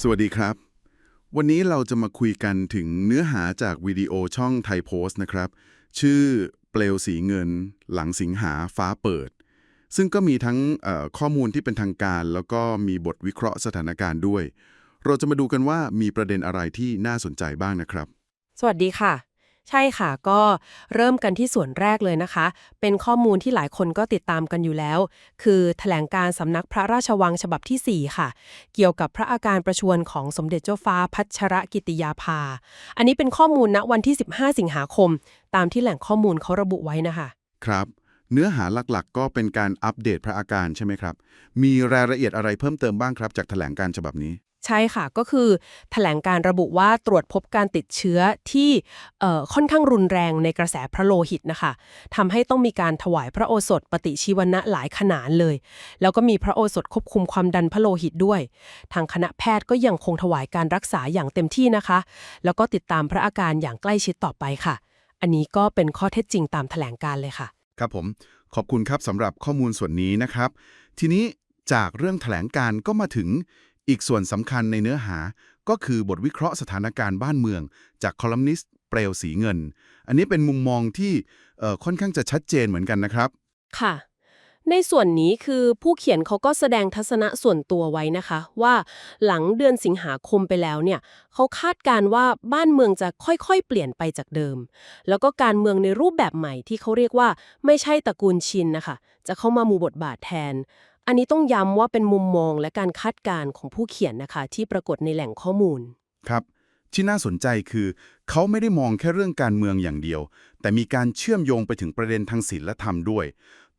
สวัสดีครับ วันนี้เราจะมาคุยกันถึงเนื้อหาจากวิดีโอช่องไทยโพสต์นะครับ ชื่อเปลวสีเงิน หลังสิงหาฟ้าเปิด ซึ่งก็มีทั้งข้อมูลที่เป็นทางการ แล้วก็มีบทวิเคราะห์สถานการณ์ด้วย เราจะมาดูกันว่ามีประเด็นอะไรที่น่าสนใจบ้างนะครับ สวัสดีค่ะ ใช่ค่ะก็เริ่มกันที่ส่วนแรกเลยนะคะ เป็นข้อมูลที่หลายคนก็ติดตามกันอยู่แล้ว คือแถลงการสำนักพระราชวังฉบับที่ 4 ค่ะ เกี่ยวกับพระอาการประชวรของสมเด็จเจ้าฟ้าพัชรกิติยาภา อันนี้เป็นข้อมูลณวันที่ 15 สิงหาคม ตามที่แหล่งข้อมูลเขาระบุไว้นะคะ ครับ เนื้อหาหลักๆ ก็เป็นการอัปเดตพระอาการใช่ไหมครับ มีรายละเอียดอะไรเพิ่มเติมบ้างครับ จากแถลงการฉบับนี้ ใช่ค่ะก็คือแถลงการระบุว่าตรวจพบการติดเชื้อที่ค่อนข้างรุนแรงในกระแสพระโลหิตนะคะทำให้ต้องมีการถวายพระโอสถปฏิชีวนะหลายขนาดเลย แล้วก็มีพระโอสถควบคุมความดันพระโลหิตด้วย ทางคณะแพทย์ก็ยังคงถวายการรักษาอย่างเต็มที่นะคะ แล้วก็ติดตามพระอาการอย่างใกล้ชิดต่อไปค่ะ อันนี้ก็เป็นข้อเท็จจริงตามแถลงการเลยค่ะ ครับผมขอบคุณครับสำหรับข้อมูลส่วนนี้นะครับ ทีนี้จากเรื่องแถลงการก็มาถึง อีกส่วนสำคัญในเนื้อหาก็คือบทวิเคราะห์สถานการณ์บ้านเมือง จากคอลัมนิสต์เปลวสีเงิน อันนี้เป็นมุมมองที่ค่อนข้างจะชัดเจนเหมือนกันนะครับ ค่ะ ในส่วนนี้คือผู้เขียนเขาก็แสดงทัศนะส่วนตัวไว้นะคะ ว่าหลังเดือนสิงหาคมไปแล้วเนี่ยเขาคาดการณ์ว่าบ้านเมืองจะค่อยๆ เปลี่ยนไปจากเดิม แล้วก็การเมืองในรูปแบบใหม่ที่เขาเรียกว่าไม่ใช่ตระกูลชินนะคะจะเข้ามามูบทบาทแทน อันนี้ต้องย้ำว่าเป็นมุมมองและการคาดการณ์ของผู้เขียนนะคะ ที่ปรากฏในแหล่งข้อมูล ครับ ที่น่าสนใจคือ เขาไม่ได้มองแค่เรื่องการเมืองอย่างเดียว แต่มีการเชื่อมโยงไปถึงประเด็นทางศีลธรรมด้วย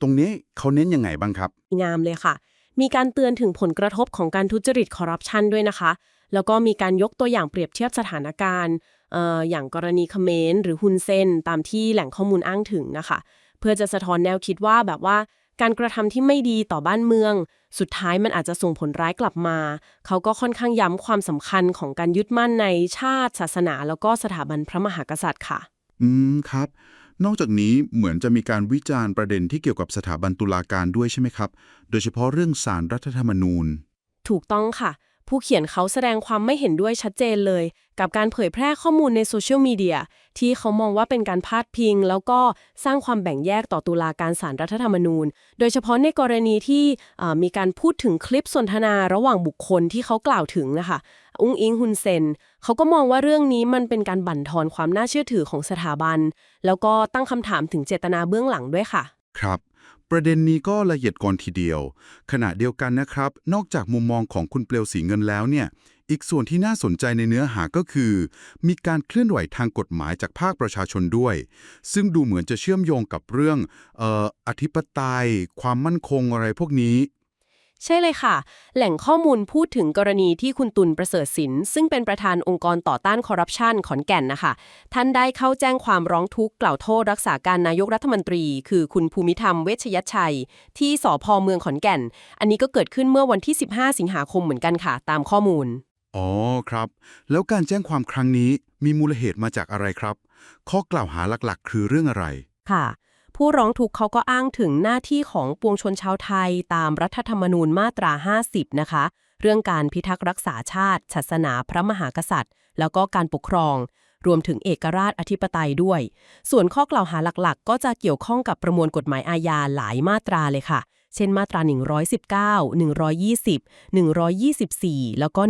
ตรงนี้เขาเน้นยังไงบ้างครับ งามเลยค่ะ มีการเตือนถึงผลกระทบของการทุจริตคอร์รัปชันด้วยนะคะ แล้วก็มีการยกตัวอย่างเปรียบเทียบสถานการณ์เอ่ออย่างกรณีเขมรหรือฮุนเซนตามที่แหล่งข้อมูลอ้างถึงนะคะ เพื่อจะสะท้อนแนวคิดว่าแบบว่า การกระทำที่ไม่ดีต่อบ้านเมือง สุดท้ายมันอาจจะส่งผลร้ายกลับมา เขาก็ค่อนข้างย้ำความสำคัญของการยึดมั่นในชาติ ศาสนา แล้วก็สถาบันพระมหากษัตริย์ค่ะ อืมครับ นอกจากนี้เหมือนจะมีการวิจารณ์ประเด็นที่เกี่ยวกับสถาบันตุลาการด้วยใช่ไหมครับ โดยเฉพาะเรื่องสารรัฐธรรมนูญ ถูกต้องค่ะ ผู้เขียนเขาแสดงความไม่เห็นด้วยชัดเจนเลย กับการเผยแพร่ข้อมูลในโซเชียลมีเดียที่เขามองว่าเป็นการพาดพิง แล้วก็สร้างความแบ่งแยกต่อตุลาการศาลรัฐธรรมนูญ โดยเฉพาะในกรณีที่มีการพูดถึงคลิปสนทนาระหว่างบุคคลที่เขากล่าวถึงนะคะอุ้งอิงฮุนเซนเขาก็มองว่าเรื่องนี้มันเป็นการบั่นทอนความน่าเชื่อถือของสถาบัน แล้วก็ตั้งคำถามถึงเจตนาเบื้องหลังด้วยค่ะ ครับ ประเด็นนี้ก็ละเอียดก่อนทีเดียว ขณะเดียวกันนะครับ นอกจากมุมมองของคุณเปลวสีเงินแล้วเนี่ย อีกส่วนที่น่าสนใจในเนื้อหาก็คือ มีการเคลื่อนไหวทางกฎหมายจากภาคประชาชนด้วย ซึ่งดูเหมือนจะเชื่อมโยงกับเรื่องอออธิปไตย ความมั่นคงอะไรพวกนี้ ใช่เลยค่ะ แหล่งข้อมูลพูดถึงกรณีที่คุณตุลประเสริฐศิลป์ซึ่งเป็นประธานองค์กรต่อต้านคอร์รัปชันขอนแก่นนะคะ ท่านได้เข้าแจ้งความร้องทุกข์กล่าวโทษรักษาการนายกรัฐมนตรี คือคุณภูมิธรรมเวชยชัย ที่สพเมืองขอนแก่น อันนี้ก็เกิดขึ้นเมื่อวันที่ 15 สิงหาคมเหมือนกันค่ะ ตามข้อมูล อ๋อครับ แล้วการแจ้งความครั้งนี้มีมูลเหตุมาจากอะไรครับ ข้อกล่าวหาหลักๆ คือเรื่องอะไรค่ะ ผู้ร้องทุกข์เขาก็อ้างถึงหน้าที่ของปวงชนชาวไทยตามรัฐธรรมนูญมาตรา 50 นะคะ เรื่องการพิทักษ์รักษาชาติ ศาสนาพระมหากษัตริย์ แล้วก็การปกครอง รวมถึงเอกราชอธิปไตยด้วย ส่วนข้อกล่าวหาหลักๆ ก็จะเกี่ยวข้องกับประมวลกฎหมายอาญาหลายมาตราเลยค่ะ เช่นมาตรา 119 120 124 แล้วก็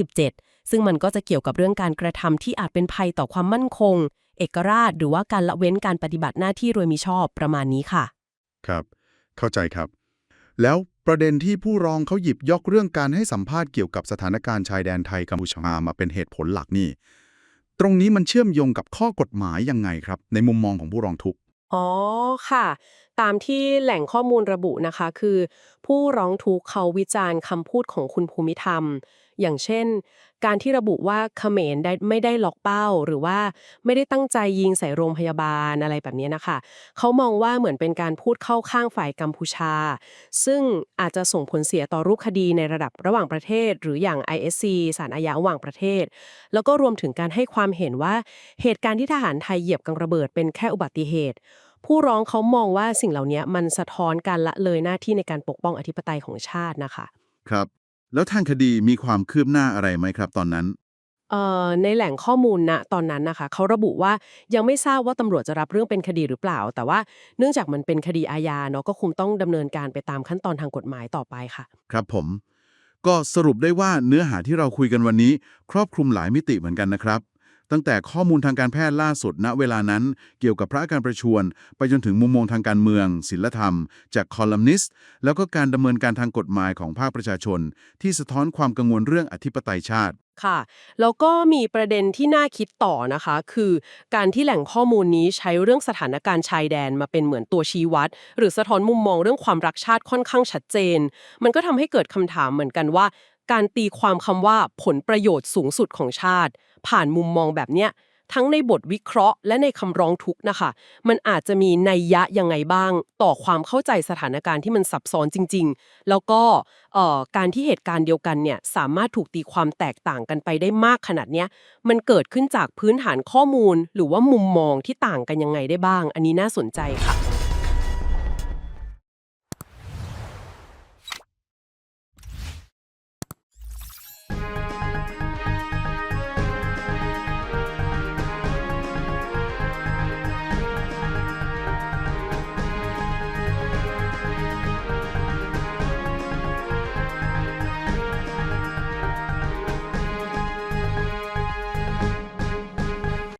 157 ซึ่งมันก็จะเกี่ยวกับเรื่องการกระทำที่อาจเป็นภัยต่อความมั่นคง เอกราช หรือว่าการละเว้นการปฏิบัติหน้าที่โดยมิชอบประมาณนี้ค่ะ ครับ เข้าใจครับ แล้วประเด็นที่ผู้ร้องเขาหยิบยกเรื่องการให้สัมภาษณ์เกี่ยวกับสถานการณ์ชายแดนไทยกัมพูชามาเป็นเหตุผลหลักนี่ ตรงนี้มันเชื่อมโยงกับข้อกฎหมายยังไงครับ ในมุมมองของผู้ร้องทุกข์อ๋อค่ะ ตามที่แหล่งข้อมูลระบุนะคะ คือ ผู้ร้องทุกข์เขาวิจารณ์คำพูดของคุณภูมิธรรม อย่างเช่น การที่ระบุว่าเขมรได้ไม่ได้ล็อกเป้า หรือว่าไม่ได้ตั้งใจยิงใส่โรงพยาบาลอะไรแบบนี้นะคะเขามองว่าเหมือนเป็นการพูดเข้าข้างฝ่ายกัมพูชา ซึ่งอาจจะส่งผลเสียต่อรูปคดีในระดับระหว่างประเทศ หรืออย่าง ISC ศาลอาญาระหว่างประเทศ แล้วก็รวมถึงการให้ความเห็นว่าเหตุการณ์ที่ทหารไทยเหยียบกังระเบิดเป็นแค่อุบัติเหตุผู้ร้องเขามองว่าสิ่งเหล่านี้มันสะท้อนการละเลยหน้าที่ในการปกป้องอธิปไตยของชาตินะคะ ครับ แล้วทางคดีมีความคืบหน้าอะไรไหมครับตอนนั้น เอ่อในแหล่งข้อมูลณตอนนั้นนะคะ เขาระบุว่ายังไม่ทราบว่าตำรวจจะรับเรื่องเป็นคดีหรือเปล่า แต่ว่าเนื่องจากมันเป็นคดีอาญาเนาะก็คงต้องดำเนินการไปตามขั้นตอนทางกฎหมายต่อไปค่ะ ครับผม ก็สรุปได้ว่าเนื้อหาที่เราคุยกันวันนี้ ครอบคลุมหลายมิติเหมือนกันนะครับ ตั้งแต่ข้อมูลทางการแพทย์ล่าสุดณเวลานั้น เกี่ยวกับพระอาการประชวรไปจนถึงมุมมองทางการเมือง ศิลธรรม จากคอลัมนิสต์แล้วก็การดำเนินการทางกฎหมายของภาคประชาชน ที่สะท้อนความกังวลเรื่องอธิปไตยชาติค่ะ แล้วก็มีประเด็นที่น่าคิดต่อนะคะ คือการที่แหล่งข้อมูลนี้ใช้เรื่องสถานการณ์ชายแดนมาเป็นเหมือนตัวชี้วัด หรือสะท้อนมุมมองเรื่องความรักชาติค่อนข้างชัดเจน มันก็ทำให้เกิดคำถามเหมือนกันว่า การตีความคำว่าผลประโยชน์สูงสุดของชาติ ผ่านมุมมองแบบเนี้ยทั้งในบทวิเคราะห์และในคำร้องทุกข์นะคะ มันอาจจะมีนัยยะยังไงบ้าง ต่อความเข้าใจสถานการณ์ที่มันซับซ้อนจริง ๆ แล้วก็การที่เหตุการณ์เดียวกันเนี่ยสามารถถูกตีความแตกต่างกันไปได้มากขนาดเนี้ยมันเกิดขึ้นจากพื้นฐานข้อมูล หรือว่ามุมมองที่ต่างกันยังไงได้บ้าง อันนี้น่าสนใจค่ะ